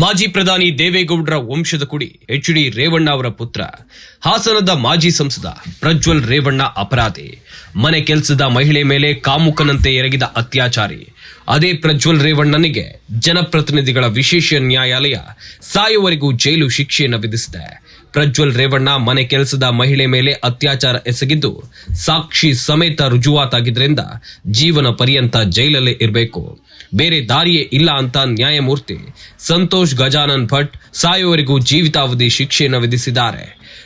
ಮಾಜಿ ಪ್ರಧಾನಿ ದೇವೇಗೌಡರ ವಂಶದ ಕುಡಿ ಎಚ್ ಡಿ ರೇವಣ್ಣ ಅವರ ಪುತ್ರ, ಹಾಸನದ ಮಾಜಿ ಸಂಸದ ಪ್ರಜ್ವಲ್ ರೇವಣ್ಣ ಅಪರಾಧಿ, ಮನೆ ಕೆಲಸದ ಮಹಿಳೆ ಮೇಲೆ ಕಾಮುಕನಂತೆ ಎರಗಿದ ಅತ್ಯಾಚಾರಿ. ಅದೇ ಪ್ರಜ್ವಲ್ ರೇವಣ್ಣನಿಗೆ ಜನಪ್ರತಿನಿಧಿಗಳ ವಿಶೇಷ ನ್ಯಾಯಾಲಯ ಸಾಯುವರೆಗೂ ಜೈಲು ಶಿಕ್ಷೆಯನ್ನು ವಿಧಿಸಿದೆ. ಪ್ರಜ್ವಲ್ ರೇವಣ್ಣ ಮನೆ ಕೆಲಸದ ಮಹಿಳೆ ಮೇಲೆ ಅತ್ಯಾಚಾರ ಎಸಗಿದ್ದು, ಸಾಕ್ಷಿ ಸಮೇತ ರುಜುವಾತಾಗಿದ್ದರಿಂದ ಜೀವನ ಪರ್ಯಂತ ಜೈಲಲ್ಲೇ ಇರಬೇಕು. ಬೇರೆ ದಾರಿಯೇ ಇಲ್ಲ ಅಂತ ನ್ಯಾಯಮೂರ್ತಿ ಸಂತೋಷ್ ಗಜಾನನ್ ಭಟ್ ಸಾಯುವವರೆಗೂ ಜೀವಿತಾವಧಿ ಶಿಕ್ಷೆಯನ್ನು ವಿಧಿಸಿದ್ದಾರೆ.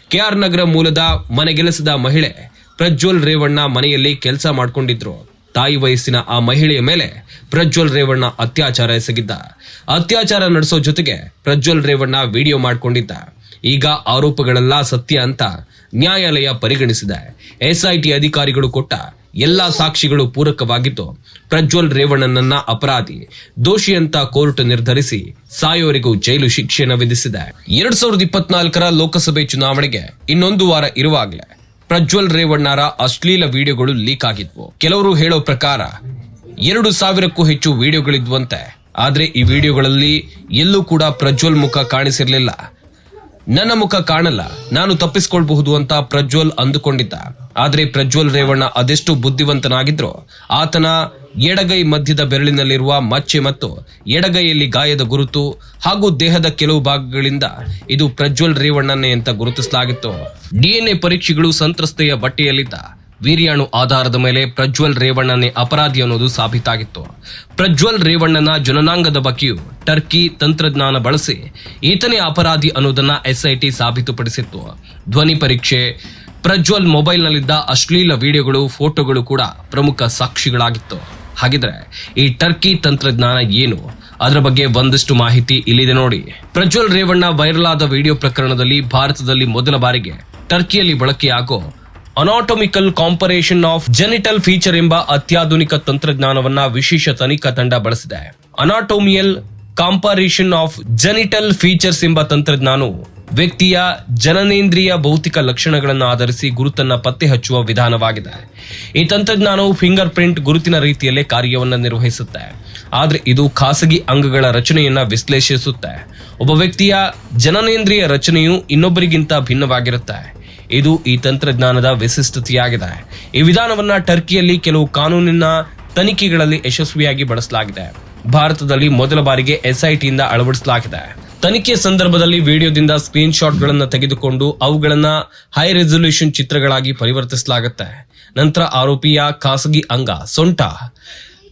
ಕೆಆರ್ ನಗರ ಮೂಲದ ಮನೆಗೆಲಸದ ಮಹಿಳೆ ಪ್ರಜ್ವಲ್ ರೇವಣ್ಣ ಮನೆಯಲ್ಲಿ ಕೆಲಸ ಮಾಡಿಕೊಂಡಿದ್ರು. ತಾಯಿ ವಯಸ್ಸಿನ ಆ ಮಹಿಳೆಯ ಮೇಲೆ ಪ್ರಜ್ವಲ್ ರೇವಣ್ಣ ಅತ್ಯಾಚಾರ ಎಸಗಿದ್ದ. ಅತ್ಯಾಚಾರ ನಡೆಸೋ ಜೊತೆಗೆ ಪ್ರಜ್ವಲ್ ರೇವಣ್ಣ ವಿಡಿಯೋ ಮಾಡಿಕೊಂಡಿದ್ದ. ಈಗ ಆರೋಪಗಳೆಲ್ಲ ಸತ್ಯ ಅಂತ ನ್ಯಾಯಾಲಯ ಪರಿಗಣಿಸಿದೆ. ಎಸ್ಐಟಿ ಅಧಿಕಾರಿಗಳು ಕೊಟ್ಟ ಎಲ್ಲಾ ಸಾಕ್ಷಿಗಳು ಪೂರಕವಾಗಿದ್ದು, ಪ್ರಜ್ವಲ್ ರೇವಣ್ಣನನ್ನ ಅಪರಾಧಿ ದೋಷಿ ಅಂತ ಕೋರ್ಟ್ ನಿರ್ಧರಿಸಿ ಸಾಯೋರಿಗೂ ಜೈಲು ಶಿಕ್ಷೆಯನ್ನು ವಿಧಿಸಿದೆ. ಎರಡ್ ಸಾವಿರದ ಇಪ್ಪತ್ನಾಲ್ಕರ ಲೋಕಸಭೆ ಚುನಾವಣೆಗೆ ಇನ್ನೊಂದು ವಾರ ಇರುವಾಗಲೇ ಪ್ರಜ್ವಲ್ ರೇವಣ್ಣರ ಅಶ್ಲೀಲ ವಿಡಿಯೋಗಳು ಲೀಕ್ ಆಗಿದ್ವು. ಕೆಲವರು ಹೇಳೋ ಪ್ರಕಾರ, ಎರಡು ಸಾವಿರಕ್ಕೂ ಹೆಚ್ಚು ವಿಡಿಯೋಗಳಿದ್ವಂತೆ. ಆದ್ರೆ ಈ ವಿಡಿಯೋಗಳಲ್ಲಿ ಎಲ್ಲೂ ಕೂಡ ಪ್ರಜ್ವಲ್ ಮುಖ ಕಾಣಿಸಿರ್ಲಿಲ್ಲ. ನನ್ನ ಮುಖ ಕಾಣಲ್ಲ. ನಾನು ತಪ್ಪಿಸ್ಕೊಳ್ಬಹುದು ಅಂತ ಪ್ರಜ್ವಲ್ ಅಂದುಕೊಂಡಿದ್ದ. ಆದ್ರೆ ಪ್ರಜ್ವಲ್ ರೇವಣ್ಣ ಅದೆಷ್ಟು ಬುದ್ಧಿವಂತನಾಗಿದ್ರು, ಆತನ ಎಡಗೈ ಮಧ್ಯದ ಬೆರಳಿನಲ್ಲಿರುವ ಮಚ್ಚೆ ಮತ್ತು ಎಡಗೈಯಲ್ಲಿ ಗಾಯದ ಗುರುತು ಹಾಗೂ ದೇಹದ ಕೆಲವು ಭಾಗಗಳಿಂದ ಇದು ಪ್ರಜ್ವಲ್ ರೇವಣ್ಣನೇ ಅಂತ ಗುರುತಿಸಲಾಗಿತ್ತು. ಡಿಎನ್ಎ ಪರೀಕ್ಷೆಗಳು ಸಂತ್ರಸ್ತೆಯ ಬಟ್ಟೆಯಲ್ಲಿದ್ದ. ವೀರ್ಯಾಣು ಆಧಾರದ ಮೇಲೆ ಪ್ರಜ್ವಲ್ ರೇವಣ್ಣನೇ ಅಪರಾಧಿ ಅನ್ನೋದು ಸಾಬೀತಾಗಿತ್ತು. ಪ್ರಜ್ವಲ್ ರೇವಣ್ಣನ ಜನನಾಂಗದ ಬಗ್ಗೆಯೂ ಟರ್ಕಿ ತಂತ್ರಜ್ಞಾನ ಬಳಸಿ ಈತನೇ ಅಪರಾಧಿ ಅನ್ನೋದನ್ನ ಎಸ್ಐಟಿ ಸಾಬೀತುಪಡಿಸಿತ್ತು. ಧ್ವನಿ ಪರೀಕ್ಷೆ, ಪ್ರಜ್ವಲ್ ಮೊಬೈಲ್ನಲ್ಲಿದ್ದ ಅಶ್ಲೀಲ ವಿಡಿಯೋಗಳು, ಫೋಟೋಗಳು ಕೂಡ ಪ್ರಮುಖ ಸಾಕ್ಷಿಗಳಾಗಿತ್ತು. ಹಾಗಿದ್ರೆ ಈ ಟರ್ಕಿ ತಂತ್ರಜ್ಞಾನ ಏನು? ಅದರ ಬಗ್ಗೆ ಒಂದಷ್ಟು ಮಾಹಿತಿ ಇಲ್ಲಿದೆ ನೋಡಿ. ಪ್ರಜ್ವಲ್ ರೇವಣ್ಣ ವೈರಲ್ ಆದ ವಿಡಿಯೋ ಪ್ರಕರಣದಲ್ಲಿ ಭಾರತದಲ್ಲಿ ಮೊದಲ ಬಾರಿಗೆ ಟರ್ಕಿಯಲ್ಲಿ ಬಳಕೆಯಾಗೋ ಅನಾಟೊಮಿಕಲ್ ಕಾಂಪರೇಷನ್ ಆಫ್ ಜೆನಿಟಲ್ ಫೀಚರ್ ಎಂಬ ಅತ್ಯಾಧುನಿಕ ತಂತ್ರಜ್ಞಾನವನ್ನ ವಿಶೇಷ ತನಿಖಾ ತಂಡ ಬಳಸಿದೆ. ಅನಾಟೋಮಿಯಲ್ ಕಾಂಪರೇಷನ್ ಆಫ್ ಜೆನಿಟಲ್ ಫೀಚರ್ಸ್ ಎಂಬ ತಂತ್ರಜ್ಞಾನವು ವ್ಯಕ್ತಿಯ ಜನನೇಂದ್ರಿಯ ಭೌತಿಕ ಲಕ್ಷಣಗಳನ್ನು ಆಧರಿಸಿ ಗುರುತನ್ನ ಪತ್ತೆ ಹಚ್ಚುವ ವಿಧಾನವಾಗಿದೆ. ಈ ತಂತ್ರಜ್ಞಾನವು ಫಿಂಗರ್ ಪ್ರಿಂಟ್ ಗುರುತಿನ ರೀತಿಯಲ್ಲೇ ಕಾರ್ಯವನ್ನು ನಿರ್ವಹಿಸುತ್ತೆ. ಆದರೆ ಇದು ಖಾಸಗಿ ಅಂಗಗಳ ರಚನೆಯನ್ನ ವಿಶ್ಲೇಷಿಸುತ್ತೆ. ಒಬ್ಬ ವ್ಯಕ್ತಿಯ ಜನನೇಂದ್ರಿಯ ರಚನೆಯು ಇನ್ನೊಬ್ಬರಿಗಿಂತ ಭಿನ್ನವಾಗಿರುತ್ತೆ. ಇದು ಈ ತಂತ್ರಜ್ಞಾನದ ವಿಶಿಷ್ಟತೆಯಾಗಿದೆ. ಈ ವಿಧಾನವನ್ನ ಟರ್ಕಿಯಲ್ಲಿ ಕೆಲವು ಕಾನೂನಿನ ತನಿಖೆಗಳಲ್ಲಿ ಯಶಸ್ವಿಯಾಗಿ ಬಳಸಲಾಗಿದೆ. ಭಾರತದಲ್ಲಿ ಮೊದಲ ಬಾರಿಗೆ ಎಸ್ಐಟಿಯಿಂದ ಅಳವಡಿಸಲಾಗಿದೆ. ತನಿಖೆ ಸಂದರ್ಭದಲ್ಲಿ ವಿಡಿಯೋದಿಂದ ಸ್ಕ್ರೀನ್ ಶಾಟ್ಗಳನ್ನು ತೆಗೆದುಕೊಂಡು ಅವುಗಳನ್ನ ಹೈ ರೆಸೊಲ್ಯೂಷನ್ ಚಿತ್ರಗಳಾಗಿ ಪರಿವರ್ತಿಸಲಾಗುತ್ತೆ. ನಂತರ ಆರೋಪಿಯ ಖಾಸಗಿ ಅಂಗ ಸೊಂಟ.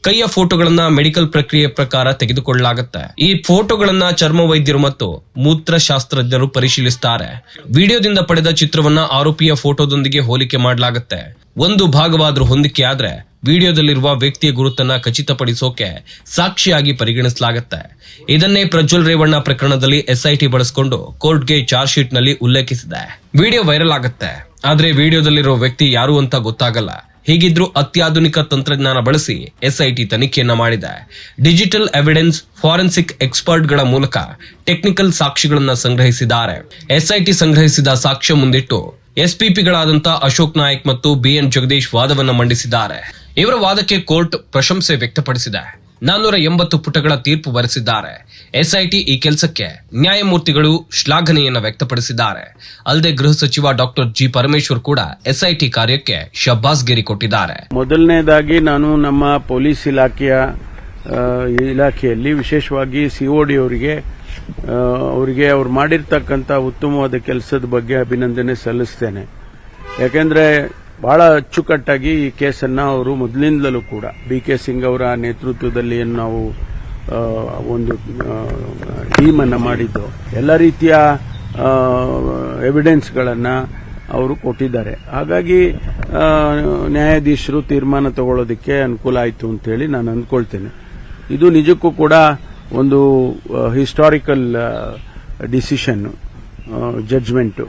ಕೈಯ ಫೋಟೋಗಳನ್ನ ಮೆಡಿಕಲ್ ಪ್ರಕ್ರಿಯೆ ಪ್ರಕಾರ ತೆಗೆದುಕೊಳ್ಳಲಾಗುತ್ತೆ. ಈ ಫೋಟೋಗಳನ್ನ ಚರ್ಮ ವೈದ್ಯರು ಮತ್ತು ಮೂತ್ರಶಾಸ್ತ್ರಜ್ಞರು ಪರಿಶೀಲಿಸುತ್ತಾರೆ ವಿಡಿಯೋದಿಂದ ಪಡೆದ ಚಿತ್ರವನ್ನ ಆರೋಪಿಯ ಫೋಟೋದೊಂದಿಗೆ ಹೋಲಿಕೆ ಮಾಡಲಾಗುತ್ತೆ. ಒಂದು ಭಾಗವಾದರೂ ಹೊಂದಿಕೆ ಆದ್ರೆ ವಿಡಿಯೋದಲ್ಲಿರುವ ವ್ಯಕ್ತಿಯ ಗುರುತನ್ನ ಖಚಿತಪಡಿಸೋಕೆ ಸಾಕ್ಷಿಯಾಗಿ ಪರಿಗಣಿಸಲಾಗುತ್ತೆ. ಇದನ್ನೇ ಪ್ರಜ್ವಲ್ ರೇವಣ್ಣ ಪ್ರಕರಣದಲ್ಲಿ ಎಸ್ಐಟಿ ಬಳಸಿಕೊಂಡು ಕೋರ್ಟ್ಗೆ ಚಾರ್ಜ್ ಶೀಟ್ನಲ್ಲಿ ಉಲ್ಲೇಖಿಸಿದೆ. ವಿಡಿಯೋ ವೈರಲ್ ಆಗುತ್ತೆ. ಆದ್ರೆ ವಿಡಿಯೋದಲ್ಲಿರೋ ವ್ಯಕ್ತಿ ಯಾರು ಅಂತ ಗೊತ್ತಾಗಲ್ಲ. ಹೀಗಿದ್ರೂ ಅತ್ಯಾಧುನಿಕ ತಂತ್ರಜ್ಞಾನ ಬಳಸಿ ಎಸ್ಐಟಿ ತನಿಖೆಯನ್ನ ಮಾಡಿದೆ. ಡಿಜಿಟಲ್ ಎವಿಡೆನ್ಸ್ ಫಾರೆನ್ಸಿಕ್ ಎಕ್ಸ್ಪರ್ಟ್ಗಳ ಮೂಲಕ ಟೆಕ್ನಿಕಲ್ ಸಾಕ್ಷಿಗಳನ್ನು ಸಂಗ್ರಹಿಸಿದ್ದಾರೆ. ಎಸ್ಐಟಿ ಸಂಗ್ರಹಿಸಿದ ಸಾಕ್ಷ್ಯ ಮುಂದಿಟ್ಟು ಎಸ್ಪಿಪಿಗಳಾದಂಥ ಅಶೋಕ್ ನಾಯಕ್ ಮತ್ತು ಬಿಎನ್ ಜಗದೀಶ್ ವಾದವನ್ನು ಮಂಡಿಸಿದ್ದಾರೆ. ಇವರ ವಾದಕ್ಕೆ ಕೋರ್ಟ್ ಪ್ರಶಂಸೆ ವ್ಯಕ್ತಪಡಿಸಿದೆ. ನಾನ್ನೂರ ಎಂಬತ್ತು ಪುಟಗಳ ತೀರ್ಪು ಬರೆಸಿದ್ದಾರೆ. ಎಸ್ಐಟಿ ಈ ಕೆಲಸಕ್ಕೆ ನ್ಯಾಯಮೂರ್ತಿಗಳು ಶ್ಲಾಘನೆಯನ್ನು ವ್ಯಕ್ತಪಡಿಸಿದ್ದಾರೆ. ಅಲ್ಲದೆ ಗೃಹ ಸಚಿವ ಡಾಕ್ಟರ್ ಜಿ ಪರಮೇಶ್ವರ್ ಕೂಡ ಎಸ್ಐಟಿ ಕಾರ್ಯಕ್ಕೆ ಶಬ್ಬಾಸ್ಗಿರಿ ಕೊಟ್ಟಿದ್ದಾರೆ. ಮೊದಲನೇದಾಗಿ ನಾನು ನಮ್ಮ ಪೊಲೀಸ್ ಇಲಾಖೆಯ ಇಲಾಖೆಯಲ್ಲಿ ವಿಶೇಷವಾಗಿ ಸಿಒಡಿ ಅವರಿಗೆ ಅವರಿಗೆ ಅವ್ರು ಮಾಡಿರ್ತಕ್ಕಂಥ ಉತ್ತಮವಾದ ಕೆಲಸದ ಬಗ್ಗೆ ಅಭಿನಂದನೆ ಸಲ್ಲಿಸ್ತೇನೆ. ಯಾಕೆಂದ್ರೆ ಬಹಳ ಅಚ್ಚುಕಟ್ಟಾಗಿ ಈ ಕೇಸನ್ನು ಅವರು ಮೊದಲಿಂದಲೂ ಕೂಡ ಬಿ ಕೆ ಸಿಂಗ್ ಅವರ ನೇತೃತ್ವದಲ್ಲಿ ನಾವು ಒಂದು ಟೀಮ್ ಅನ್ನು ಮಾಡಿದ್ದು. ಎಲ್ಲ ರೀತಿಯ ಎವಿಡೆನ್ಸ್ಗಳನ್ನು ಅವರು ಕೊಟ್ಟಿದ್ದಾರೆ. ಹಾಗಾಗಿ ನ್ಯಾಯಾಧೀಶರು ತೀರ್ಮಾನ ತಗೊಳ್ಳೋದಕ್ಕೆ ಅನುಕೂಲ ಆಯಿತು ಅಂತೇಳಿ ನಾನು ಅಂದ್ಕೊಳ್ತೇನೆ. ಇದು ನಿಜಕ್ಕೂ ಕೂಡ ಒಂದು ಹಿಸ್ಟಾರಿಕಲ್ ಡಿಸಿಷನ್ ಜಡ್ಜ್ಮೆಂಟು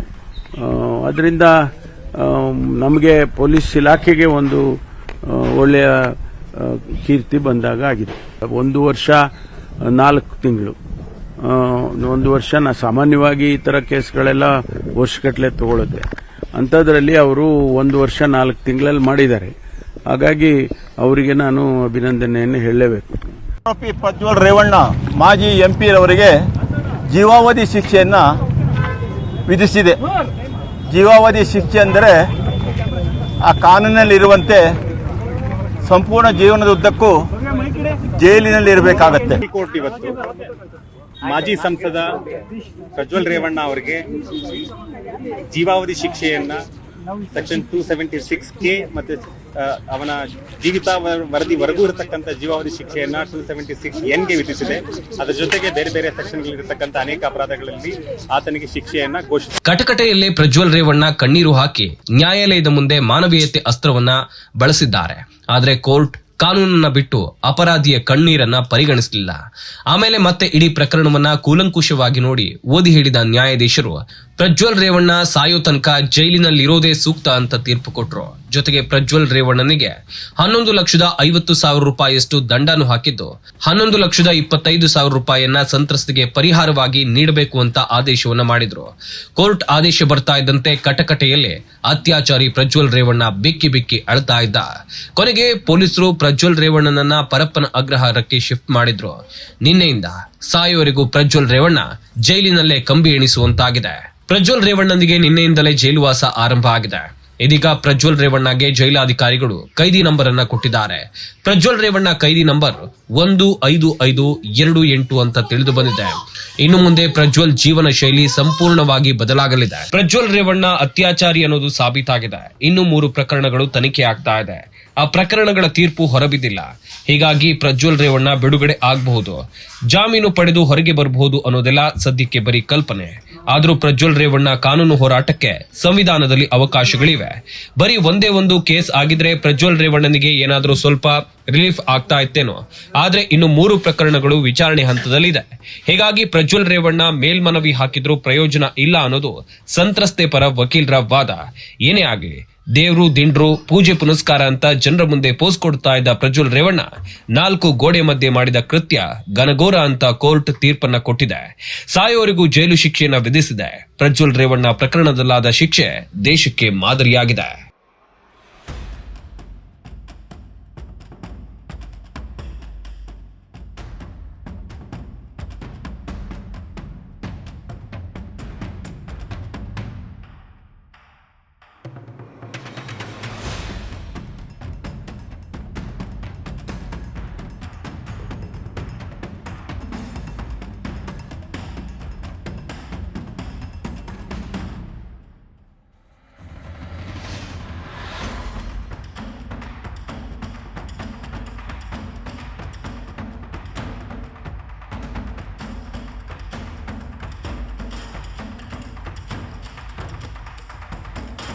ಅದರಿಂದ ನಮಗೆ ಪೊಲೀಸ್ ಇಲಾಖೆಗೆ ಒಂದು ಒಳ್ಳೆಯ ಕೀರ್ತಿ ಬಂದಾಗ ಆಗಿದೆ. ಒಂದು ವರ್ಷ, ನಾಲ್ಕು ತಿಂಗಳು. ಒಂದು ವರ್ಷ ನಾ ಸಾಮಾನ್ಯವಾಗಿ ಈ ಥರ ಕೇಸ್ಗಳೆಲ್ಲ ವರ್ಷಗಟ್ಟಲೆ ತಗೊಳುತ್ತೆ. ಅಂಥದ್ರಲ್ಲಿ ಅವರು ಒಂದು ವರ್ಷ ನಾಲ್ಕು ತಿಂಗಳಲ್ಲಿ ಮಾಡಿದ್ದಾರೆ. ಹಾಗಾಗಿ ಅವರಿಗೆ ನಾನು ಅಭಿನಂದನೆಯನ್ನು ಹೇಳಲೇಬೇಕು. ಆರೋಪಿ ಪ್ರಜ್ವಲ್ ರೇವಣ್ಣ, ಮಾಜಿ ಎಂಪಿ ರವರಿಗೆ ಜೀವಾವಧಿ ಶಿಕ್ಷೆಯನ್ನು ವಿಧಿಸಿದೆ. ಜೀವಾವಧಿ ಶಿಕ್ಷೆ ಅಂದರೆ ಆ ಕಾನೂನಿನಲ್ಲಿರುವಂತೆ ಸಂಪೂರ್ಣ ಜೀವನದ ಉದ್ದಕ್ಕೂ ಜೈಲಿನಲ್ಲಿ ಇರಬೇಕಾಗತ್ತೆ. ಕೋರ್ಟ್ ಇವತ್ತು ಮಾಜಿ ಸಂಸದ ಪ್ರಜ್ವಲ್ ರೇವಣ್ಣ ಅವರಿಗೆ ಜೀವಾವಧಿ ಶಿಕ್ಷೆಯನ್ನ section two seventy six K ಮತ್ತೆ ಅವನ ಜೀವಿತ ವರದಿವರೆಗೂ ಇರತಕ್ಕಂಥ ಜೀವಾವಧಿ ಶಿಕ್ಷೆಯನ್ನ ಟೂ ಸೆವೆಂಟಿ ಸಿಕ್ಸ್ ಎನ್ಗೆ ವಿಧಿಸಿದೆ. ಅದರ ಜೊತೆಗೆ ಬೇರೆ ಬೇರೆ ಸೆಕ್ಷನ್ಗಳಿರತಕ್ಕಂಥ ಅನೇಕ ಅಪರಾಧಗಳಲ್ಲಿ ಆತನಿಗೆ ಶಿಕ್ಷೆಯನ್ನ ಘೋಷಿಸಿದೆ ಕಟಕಟೆಯಲ್ಲಿ ಪ್ರಜ್ವಲ್ ರೇವಣ್ಣ ಕಣ್ಣೀರು ಹಾಕಿ ನ್ಯಾಯಾಲಯದ ಮುಂದೆ ಮಾನವೀಯತೆ ಅಸ್ತ್ರವನ್ನ ಬಳಸಿದ್ದಾರೆ. ಆದರೆ ಕೋರ್ಟ್ ಕಾನೂನನ್ನ ಬಿಟ್ಟು ಅಪರಾಧಿಯ ಕಣ್ಣೀರನ್ನ ಪರಿಗಣಿಸಲಿಲ್ಲ. ಆಮೇಲೆ ಮತ್ತೆ ಇಡೀ ಪ್ರಕರಣವನ್ನ ಕೂಲಂಕುಷವಾಗಿ ನೋಡಿ ಓದಿ ಹೇಳಿದ ನ್ಯಾಯಾಧೀಶರು ಪ್ರಜ್ವಲ್ ರೇವಣ್ಣ ಸಾಯೋ ತನಕ ಜೈಲಿನಲ್ಲಿರೋದೇ ಸೂಕ್ತ ಅಂತ ತೀರ್ಪು ಕೊಟ್ರು. ಜೊತೆಗೆ ಪ್ರಜ್ವಲ್ ರೇವಣ್ಣನಿಗೆ ಹನ್ನೊಂದು ಲಕ್ಷದ ಐವತ್ತು ಸಾವಿರ ರೂಪಾಯಿಯಷ್ಟು ದಂಡನು ಹಾಕಿದ್ದು. ಹನ್ನೊಂದು ಲಕ್ಷದ ಇಪ್ಪತ್ತೈದು ಸಾವಿರ ರೂಪಾಯಿಯನ್ನ ಸಂತ್ರಸ್ತಿಗೆ ಪರಿಹಾರವಾಗಿ ನೀಡಬೇಕು ಅಂತ ಆದೇಶವನ್ನ ಮಾಡಿದ್ರು. ಕೋರ್ಟ್ ಆದೇಶ ಬರ್ತಾ ಇದ್ದಂತೆ ಕಟಕಟೆಯಲ್ಲಿ ಅತ್ಯಾಚಾರಿ ಪ್ರಜ್ವಲ್ ರೇವಣ್ಣ ಬಿಕ್ಕಿ ಬಿಕ್ಕಿ ಅಳ್ತಾ ಇದ್ದ. ಕೊನೆಗೆ ಪೊಲೀಸರು ಪ್ರಜ್ವಲ್ ರೇವಣ್ಣನನ್ನ ಪರಪ್ಪನ ಅಗ್ರಹಾರಕ್ಕೆ ಶಿಫ್ಟ್ ಮಾಡಿದ್ರು. ನಿನ್ನೆಯಿಂದ ಸಾಯುವವರೆಗೂ ಪ್ರಜ್ವಲ್ ರೇವಣ್ಣ ಜೈಲಿನಲ್ಲೇ ಕಂಬಿ ಎಣಿಸುವಂತಾಗಿದೆ. ಪ್ರಜ್ವಲ್ ರೇವಣ್ಣನಿಗೆ ನಿನ್ನೆಯಿಂದಲೇ ಜೈಲುವಾಸ ಆರಂಭ ಆಗಿದೆ. ಇದೀಗ ಪ್ರಜ್ವಲ್ ರೇವಣ್ಣಗೆ ಜೈಲಾಧಿಕಾರಿಗಳು ಕೈದಿ ನಂಬರ್ ಅನ್ನ ಕೊಟ್ಟಿದ್ದಾರೆ. ಪ್ರಜ್ವಲ್ ರೇವಣ್ಣ ಕೈದಿ ನಂಬರ್ ಒಂದು ಐದು ಐದು ಎರಡು ಎಂಟು ಅಂತ ತಿಳಿದು ಬಂದಿದೆ. ಇನ್ನು ಮುಂದೆ ಪ್ರಜ್ವಲ್ ಜೀವನ ಶೈಲಿ ಸಂಪೂರ್ಣವಾಗಿ ಬದಲಾಗಲಿದೆ. ಪ್ರಜ್ವಲ್ ರೇವಣ್ಣ ಅತ್ಯಾಚಾರಿ ಅನ್ನೋದು ಸಾಬೀತಾಗಿದೆ. ಇನ್ನು ಮೂರು ಪ್ರಕರಣಗಳು ತನಿಖೆ ಆಗ್ತಾ ಇದೆ. ಆ ಪ್ರಕರಣಗಳ ತೀರ್ಪು ಹೊರಬಿದ್ದಿಲ್ಲ. ಹೀಗಾಗಿ ಪ್ರಜ್ವಲ್ ರೇವಣ್ಣ ಬಿಡುಗಡೆ ಆಗಬಹುದು. ಜಾಮೀನು ಪಡೆದು ಹೊರಗೆ ಬರಬಹುದು ಅನ್ನೋದೆಲ್ಲ ಸದ್ಯಕ್ಕೆ ಬರೀ ಕಲ್ಪನೆ. ಆದರೂ ಪ್ರಜ್ವಲ್ ರೇವಣ್ಣ ಕಾನೂನು ಹೋರಾಟಕ್ಕೆ ಸಂವಿಧಾನದಲ್ಲಿ ಅವಕಾಶಗಳಿವೆ. ಬರೀ ಒಂದೇ ಒಂದು ಕೇಸ್ ಆಗಿದ್ರೆ ಪ್ರಜ್ವಲ್ ರೇವಣ್ಣನಿಗೆ ಏನಾದರೂ ಸ್ವಲ್ಪ ರಿಲೀಫ್ ಆಗ್ತಾ ಇತ್ತೇನೋ. ಆದರೆ ಇನ್ನು ಮೂರು ಪ್ರಕರಣಗಳು ವಿಚಾರಣೆ ಹಂತದಲ್ಲಿದೆ. ಹೀಗಾಗಿ ಪ್ರಜ್ವಲ್ ರೇವಣ್ಣ ಮೇಲ್ಮನವಿ ಹಾಕಿದ್ರೂ ಪ್ರಯೋಜನ ಇಲ್ಲ ಅನ್ನೋದು ಸಂತ್ರಸ್ತೆ ಪರ ವಕೀಲರ ವಾದ. ಏನೇ ಆಗಲಿ ದೇವ್ರು, ದಿಂಡ್ರು, ಪೂಜೆ ಪುನಸ್ಕಾರ ಅಂತ ಜನರ ಮುಂದೆ ಪೋಸ್ ಕೊಡ್ತಾ ಇದ್ದ ಪ್ರಜ್ವಲ್ ರೇವಣ್ಣ ನಾಲ್ಕು ಗೋಡೆ ಮಧ್ಯೆ ಮಾಡಿದ ಕೃತ್ಯ ಘನಘೋರ ಅಂತ ಕೋರ್ಟ್ ತೀರ್ಪನ್ನ ಕೊಟ್ಟಿದೆ. ಸಾಯೋರಿಗೂ ಜೈಲು ಶಿಕ್ಷೆಯನ್ನ ವಿಧಿಸಿದೆ. ಪ್ರಜ್ವಲ್ ರೇವಣ್ಣ ಪ್ರಕರಣದಲ್ಲಾದ ಶಿಕ್ಷೆ ದೇಶಕ್ಕೆ ಮಾದರಿಯಾಗಿದೆ.